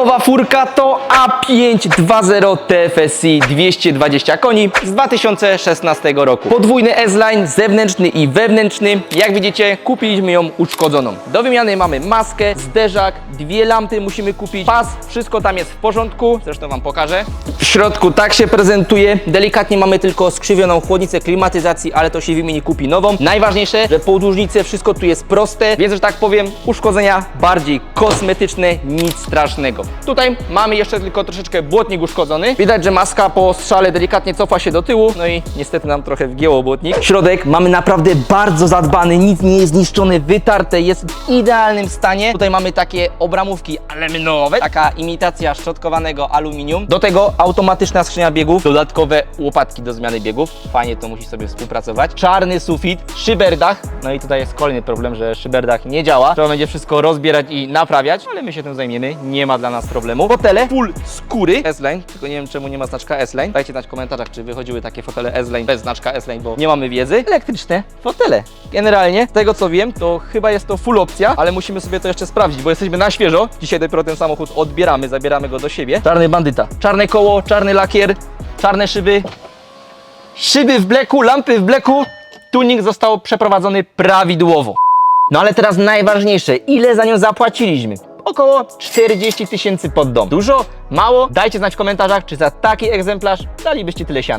Nowa furka to A5 2.0 TFSI 220 koni z 2016 roku. Podwójny S-Line, zewnętrzny i wewnętrzny. Jak widzicie, kupiliśmy ją uszkodzoną. Do wymiany mamy maskę, zderzak, dwie lampy musimy kupić, pas, wszystko tam jest w porządku. Zresztą Wam pokażę. W środku tak się prezentuje. Delikatnie mamy tylko skrzywioną chłodnicę klimatyzacji, ale to się wymieni, kupi nową. Najważniejsze, że podłużnice, wszystko tu jest proste, więc, że tak powiem, uszkodzenia bardziej kosmetyczne, nic strasznego. Tutaj mamy jeszcze tylko troszeczkę błotnik uszkodzony. Widać, że maska po strzale delikatnie cofa się do tyłu, no i niestety nam trochę wgięło błotnik. Środek mamy naprawdę bardzo zadbany, nic nie jest zniszczone, wytarte, jest w idealnym stanie. Tutaj mamy takie obramówki aluminiowe, taka imitacja szczotkowanego aluminium. Do tego automatyczna skrzynia biegów, dodatkowe łopatki do zmiany biegów. Fajnie to musi sobie współpracować. Czarny sufit, szyberdach. No i tutaj jest kolejny problem, że szyberdach nie działa. Trzeba będzie wszystko rozbierać i naprawiać, ale my się tym zajmiemy. Nie ma dla nas problemu. Fotele full skóry S-Line, tylko nie wiem czemu nie ma znaczka S-Line. Dajcie znać w komentarzach, czy wychodziły takie fotele S-Line bez znaczka S-Line, bo nie mamy wiedzy. Elektryczne fotele. Generalnie, z tego co wiem, to chyba jest to full opcja, ale musimy sobie to jeszcze sprawdzić, bo jesteśmy na świeżo. Dzisiaj dopiero ten samochód odbieramy, zabieramy go do siebie. Czarny bandyta. Czarne koło, czarny lakier, czarne szyby, Szyby w bleku, lampy w bleku. Tuning został przeprowadzony prawidłowo. No ale teraz najważniejsze, ile za nią zapłaciliśmy? Około 40 tysięcy pod dom. Dużo? Mało? Dajcie znać w komentarzach, czy za taki egzemplarz dalibyście tyle siana.